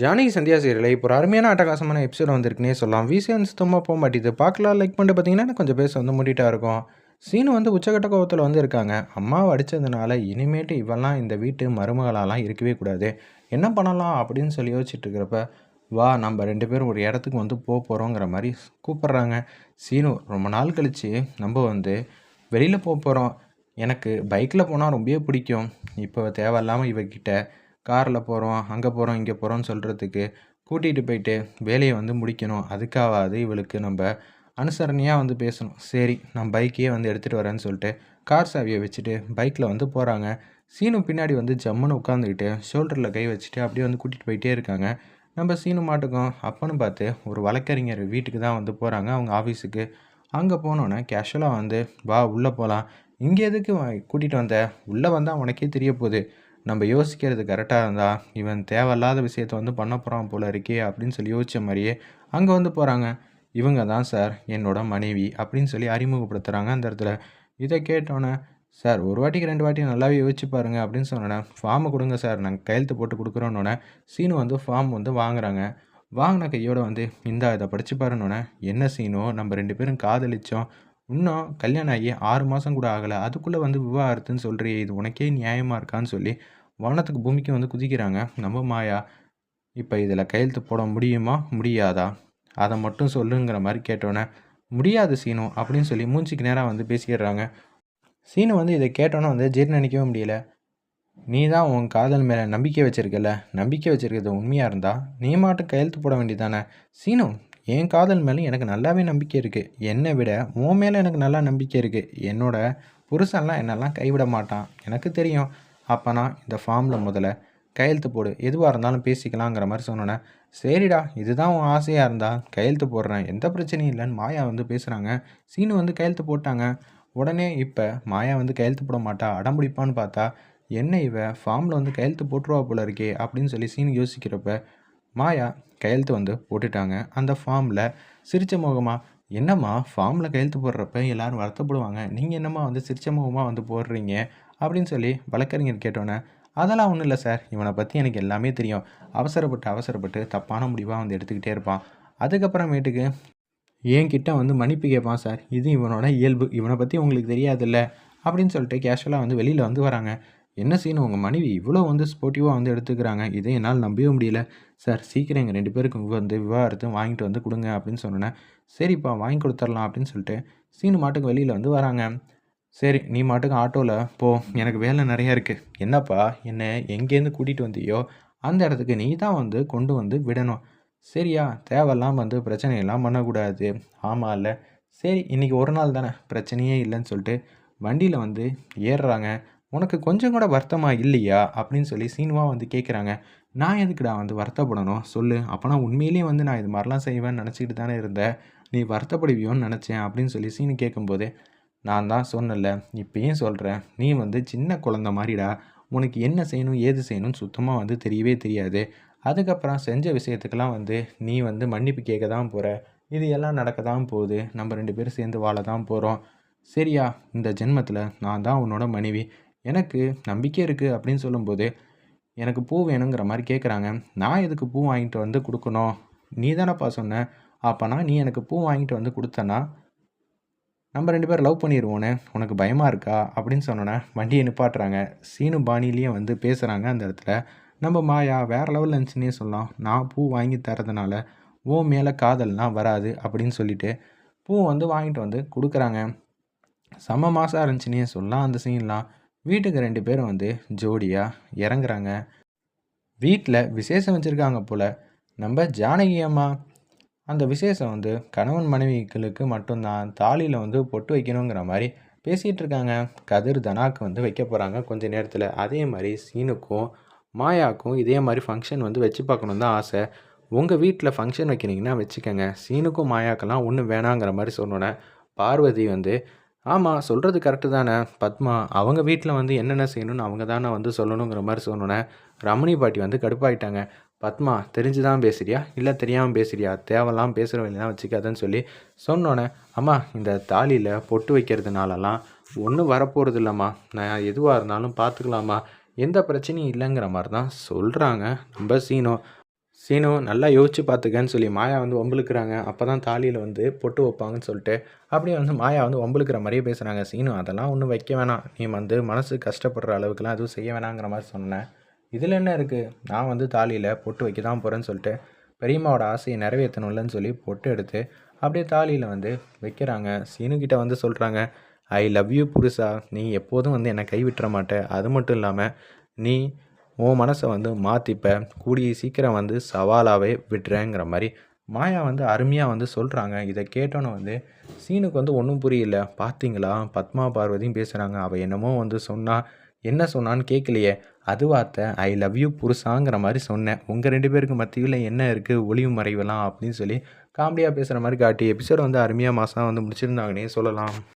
ஜானகி சந்தியா இப்போ ஒரு அருமையான அட்டகாசமான எபிசோட் வந்திருக்குன்னே சொல்லலாம். விசிஎன் சுத்தமாக போக மாட்டேது. பார்க்கலாம் லைக் பண்ணிட்டு பார்த்தீங்கன்னா கொஞ்சம் பேச வந்து மூடிட்டா இருக்கும். சீனு வந்து உச்சகட்ட கோவத்தில் வந்து இருக்காங்க. அம்மாவை அடித்ததுனால இனிமேட்டு இவெல்லாம் இந்த வீட்டு மருமகளாலாம் இருக்கவே கூடாது. என்ன பண்ணலாம் அப்படின்னு சொல்லி யோசிச்சுட்டு இருக்கிறப்ப வா நம்ம ரெண்டு பேரும் ஒரு இடத்துக்கு வந்து போக போகிறோங்கிற மாதிரி கூப்பிட்றாங்க. சீனு ரொம்ப நாள் கழித்து நம்ம வந்து வெளியில் போக போகிறோம் எனக்கு பைக்கில் போனால் ரொம்பவே பிடிக்கும். இப்போ தேவையில்லாமல் இவகிட்ட காரில் போகிறோம் அங்கே போகிறோம் இங்கே போகிறோம்னு சொல்கிறதுக்கு கூட்டிகிட்டு போயிட்டு வேலையை வந்து முடிக்கணும். அதுக்காவது இவளுக்கு நம்ம அனுசரணையாக வந்து பேசணும். சரி நான் பைக்கையே வந்து எடுத்துகிட்டு வரேன்னு சொல்லிட்டு கார் சாவியை வச்சுட்டு பைக்கில் வந்து போகிறாங்க சீனு பின்னாடி வந்து ஜம்முன்னு உட்காந்துக்கிட்டு ஷோல்டரில் கை வச்சுட்டு அப்படியே வந்து கூட்டிகிட்டு போயிட்டே இருக்காங்க. நம்ம சீனு மாட்டுக்கும் அப்பன்னு பார்த்து ஒரு வழக்கறிஞர் வீட்டுக்கு தான் வந்து போகிறாங்க அவங்க ஆஃபீஸுக்கு அங்கே போனோன்னே கேஷுவலாக வந்து வா உள்ளே போகலாம் இங்கே எதுக்கு கூட்டிகிட்டு வந்த? உள்ளே வந்தால் உனக்கே தெரிய போகுது. நம்ம யோசிக்கிறது கரெக்டாக இருந்தால் இவன் தேவையில்லாத விஷயத்த வந்து பண்ண போகிறான் போல இருக்கே அப்படின்னு சொல்லி யோசித்த மாதிரியே அங்கே வந்து போகிறாங்க இவங்க தான் சார் என்னோட மனைவி அப்படின்னு சொல்லி அறிமுகப்படுத்துகிறாங்க அந்த இடத்துல. இதை கேட்டோன்னே சார் ஒரு வாட்டிக்கு ரெண்டு வாட்டி நல்லாவே யோசிச்சு பாருங்க அப்படின்னு சொன்னோன்னே ஃபார்மை கொடுங்க சார் நாங்கள் கையெழுத்து போட்டு கொடுக்குறோன்னொன்னே சீனு வந்து ஃபார்ம் வந்து வாங்குறாங்க. வாங்கின கையோட வந்து இந்த இதை படித்து பாருன்னொன்னே என்ன சீனோ நம்ம ரெண்டு பேரும் காதலிச்சோம். இன்னும் கல்யாணம் ஆகி ஆறு மாதம் கூட ஆகலை. அதுக்குள்ளே வந்து விவாகரத்துன்னு சொல்கிறியே இது உனக்கே நியாயமாக இருக்கான்னு சொல்லி வானத்துக்கு பூமிக்கு வந்து குதிக்கிறாங்க. நம்ம மாயா இப்போ இதில் கையெழுத்து போட முடியுமா? முடியாதா? அதை மட்டும் சொல்லுங்கிற மாதிரி கேட்டோன்னே முடியாது சீனு அப்படின்னு சொல்லி மூஞ்சிக்கு நேராக வந்து பேசிக்கிறாங்க. சீனு வந்து இதை கேட்டோன்னே வந்து ஜீர்ணிக்கவே முடியல. நீ தான் உன் காதல் மேலே நம்பிக்கை வச்சிருக்கல. நம்பிக்கை வச்சிருக்கிறது உண்மையாக இருந்தால் நீ மாட்டும் கையெழுத்து போட வேண்டியதானே சீனு என் காதல் மேலே எனக்கு நல்லாவே நம்பிக்கை இருக்குது என்னை விட உன் மேலே எனக்கு நல்லா நம்பிக்கை இருக்குது என்னோட புருஷன்லாம் என்னெல்லாம் கைவிட மாட்டான். எனக்கு தெரியும். அப்போனா இந்த ஃபார்மில் முதல்ல கையெழுத்து போடு. எதுவாக இருந்தாலும் பேசிக்கலாங்கிற மாதிரி சொன்னோன்னே சரிடா இதுதான் உன் ஆசையாக இருந்தால் கையெழுத்து போடுறேன். எந்த பிரச்சனையும் இல்லைன்னு மாயா வந்து பேசுகிறாங்க சீனு வந்து கையெழுத்து போட்டாங்க. உடனே இப்போ மாயா வந்து கையெழுத்து போட மாட்டா. அடம்பிடிப்பான்னு பார்த்தா என்ன இவ ஃபார்மில் வந்து கையெழுத்து போட்டுருவா போல இருக்கே அப்படின்னு சொல்லி சீனு யோசிக்கிறப்ப மாயா கையெழுத்து வந்து போட்டுட்டாங்க. அந்த ஃபார்மில் சிரிச்ச முகமாக என்னம்மா ஃபார்மில் கையெழுத்து போடுறப்ப எல்லோரும் வருத்தப்படுவாங்க. நீங்கள் என்னம்மா வந்து சிரிச்ச முகமாக வந்து போடுறீங்க? அப்படின்னு சொல்லி வழக்கறிஞர் கேட்டோன்னே அதெல்லாம் ஒன்றும் இல்லை சார். இவனை பற்றி எனக்கு எல்லாமே தெரியும். அவசரப்பட்டு அவசரப்பட்டு தப்பான முடிவாக வந்து எடுத்துக்கிட்டே இருப்பான். அதுக்கப்புறமேட்டுக்கு என்கிட்ட வந்து மன்னிப்பு கேட்பான் சார். இது இவனோட இயல்பு. இவனை பற்றி உங்களுக்கு தெரியாதுல்ல? அப்படின்னு சொல்லிட்டு கேஷுவலாக வந்து வெளியில் வந்து வராங்க. என்ன செய்யணும் உங்கள் மனைவி இவ்வளோ வந்து ஸ்போர்ட்டிவாக வந்து எடுத்துக்கிறாங்க. இதை என்னால் நம்பவே முடியல. சார் சீக்கிரம் எங்கள் ரெண்டு பேருக்கும் வந்து விவாகரத்து வாங்கிட்டு வந்து கொடுங்க அப்படின்னு சொன்னேன் சரிப்பா வாங்கி கொடுத்துர்லாம் அப்படின்னு சொல்லிட்டு சீனு மாட்டுக்கு வெளியில் வந்து வராங்க. சரி நீ மாட்டுக்கு ஆட்டோவில் போ. எனக்கு வேலை நிறையா இருக்குது என்னப்பா என்னை எங்கேருந்து கூட்டிகிட்டு வந்தியோ அந்த இடத்துக்கு நீ தான் வந்து கொண்டு வந்து விடணும். சரியா தேவையெல்லாம் வந்து பிரச்சனையெல்லாம் பண்ணக்கூடாது. ஆமாம் இல்லை. சரி இன்றைக்கி ஒரு நாள் தானே பிரச்சனையே இல்லைன்னு சொல்லிட்டு வண்டியில் வந்து ஏறுறாங்க. உனக்கு கொஞ்சம் கூட வருத்தமாக இல்லையா? அப்படின்னு சொல்லி சீனுவா வந்து கேட்குறாங்க நான் எதுக்குடா வந்து வருத்தப்படணும்? சொல்லு. அப்போனா உண்மையிலேயே வந்து நான் இது மாதிரிலாம் செய்வேன்னு நினச்சிக்கிட்டு தானே இருந்தேன் நீ வருத்தப்படுவியோன்னு நினச்சேன் அப்படின்னு சொல்லி சீனு கேட்கும்போது நான் தான் சொன்னல இப்பயும் சொல்கிறேன் நீ வந்து சின்ன குழந்த மாதிரிடா உனக்கு என்ன செய்யணும் ஏது செய்யணும்னு சுத்தமாக வந்து தெரியவே தெரியாது. அதுக்கப்புறம் செஞ்ச விஷயத்துக்கெல்லாம் வந்து நீ வந்து மன்னிப்பு கேட்க தான் போகிற இது எல்லாம் நடக்க தான் போகுது. நம்ம ரெண்டு பேரும் சேர்ந்து வாழ தான் போகிறோம் சரியா? இந்த ஜென்மத்தில் நான் தான் உன்னோட மனைவி. எனக்கு நம்பிக்கை இருக்குது அப்படின்னு சொல்லும்போது எனக்கு பூ வேணுங்கிற மாதிரி கேட்குறாங்க நான் எதுக்கு பூ வாங்கிட்டு வந்து கொடுக்கணும்? நீ தானேப்பா சொன்ன. அப்போனா நீ எனக்கு பூ வாங்கிட்டு வந்து கொடுத்தனா நம்ம ரெண்டு பேரும் லவ் பண்ணிடுவோன்னு உனக்கு பயமாக இருக்கா? அப்படின்னு சொன்னோன்னே வண்டியை நிப்பாட்டுறாங்க. சீனு பாணிலேயே வந்து பேசுகிறாங்க அந்த இடத்துல. நம்ம மாயா வேறு லெவலில் இருந்துச்சுன்னே சொல்லலாம். நான் பூ வாங்கி தரதுனால ஓ மேலே காதல்னால் வராது அப்படின்னு சொல்லிட்டு பூ வந்து வாங்கிட்டு வந்து கொடுக்குறாங்க. செம்ம மாதம் இருந்துச்சுன்னே சொல்லலாம் அந்த சீன்லாம் வீட்டுக்கு ரெண்டு பேரும் வந்து ஜோடியாக இறங்குறாங்க. வீட்டில் விசேஷம் வச்சுருக்காங்க போல். நம்ம ஜானகி அம்மா அந்த விசேஷம் வந்து கணவன் மனைவிகளுக்கு மட்டும்தான் தாலியில் வந்து பொட்டு வைக்கணுங்கிற மாதிரி பேசிகிட்டு இருக்காங்க கதிர் தனாக்கு வந்து வைக்க போகிறாங்க கொஞ்சம் நேரத்தில். அதே மாதிரி சீனுக்கும் மாயாவுக்கும் இதே மாதிரி ஃபங்க்ஷன் வந்து வச்சு பார்க்கணும் தான் ஆசை. உங்கள் வீட்டில் ஃபங்க்ஷன் வைக்கிறீங்கன்னா வச்சுக்கோங்க. சீனுக்கும் மாயாக்கெல்லாம் ஒன்றும் வேணாங்கிற மாதிரி சொன்னோன்னே பார்வதி வந்து ஆமாம் சொல்கிறது கரெக்டு தானே. பத்மா அவங்க வீட்டில் வந்து என்னென்ன செய்யணும்னு அவங்க தானே வந்து சொல்லணுங்கிற மாதிரி சொன்னோன்னே ரமணி பாட்டி வந்து கடுப்பாயிட்டாங்க. பத்மா தெரிஞ்சு தான் பேசுறியா? இல்லை தெரியாமல் பேசுறியா? தேவையெல்லாம் பேசுகிற வழியெல்லாம் வச்சுக்காதன்னு சொல்லி சொன்னோன்னே அம்மா இந்த தாலியில் பொட்டு வைக்கிறதுனாலலாம் ஒன்றும் வரப்போகிறது இல்லைம்மா நான் எதுவாக இருந்தாலும் பார்த்துக்கலாமா எந்த பிரச்சனையும் இல்லைங்கிற மாதிரி தான் சொல்கிறாங்க நம்ம சீனோ சீனு நல்லா யோசிச்சு பார்த்துக்கன்னு சொல்லி மாயா வந்து ஒம்பளுக்குறாங்க அப்போ தான் தாலியில் வந்து பொட்டு வைப்பாங்கன்னு சொல்லிட்டு அப்படியே வந்து மாயா வந்து ஒம்பளுக்குற மாதிரியே பேசுகிறாங்க சீனு அதெல்லாம் ஒன்றும் வைக்க வேணாம். நீ வந்து மனசு கஷ்டப்படுற அளவுக்குலாம் எதுவும் செய்ய வேணாங்கிற மாதிரி சொன்னேன் இதில் என்ன இருக்குது நான் வந்து தாலியில் பொட்டு வைக்க தான் போகிறேன்னு சொல்லிட்டு பெரியம்மாவோட ஆசையை நிறைவேற்றணும்லன்னு சொல்லி பொட்டு எடுத்து அப்படியே தாலியில் வந்து வைக்கிறாங்க. சீனுக்கிட்ட வந்து சொல்கிறாங்க ஐ லவ் யூ புருஷா. நீ எப்போதும் வந்து என்னை கைவிட்டுற மாட்டே. அது மட்டும் இல்லாமல் நீ உன் மனசை வந்து மாற்றிப்ப கூடிய சீக்கிரம் வந்து சவாலாகவே விட்டுறேங்கிற மாதிரி மாயா வந்து அருமையாக வந்து சொல்கிறாங்க இதை கேட்டோன்னே வந்து சீனுக்கு வந்து ஒன்றும் புரியல. பார்த்தீங்களா பத்மா பார்வதியும் பேசுகிறாங்க அவள் என்னமோ வந்து சொன்னா என்ன சொன்னான்னு கேட்கலையே அது வார்த்தை ஐ லவ் யூ புருஷாங்கிற மாதிரி சொன்னேன். உங்கள் ரெண்டு பேருக்கு மத்தியில் என்ன இருக்குது ஒளிவு மறைவெல்லாம் அப்படின்னு சொல்லி காமெடியாக பேசுகிற மாதிரி காட்டி எபிசோட் வந்து அருமையாக மாதம் வந்து முடிச்சிருந்தாங்கன்னே சொல்லலாம்.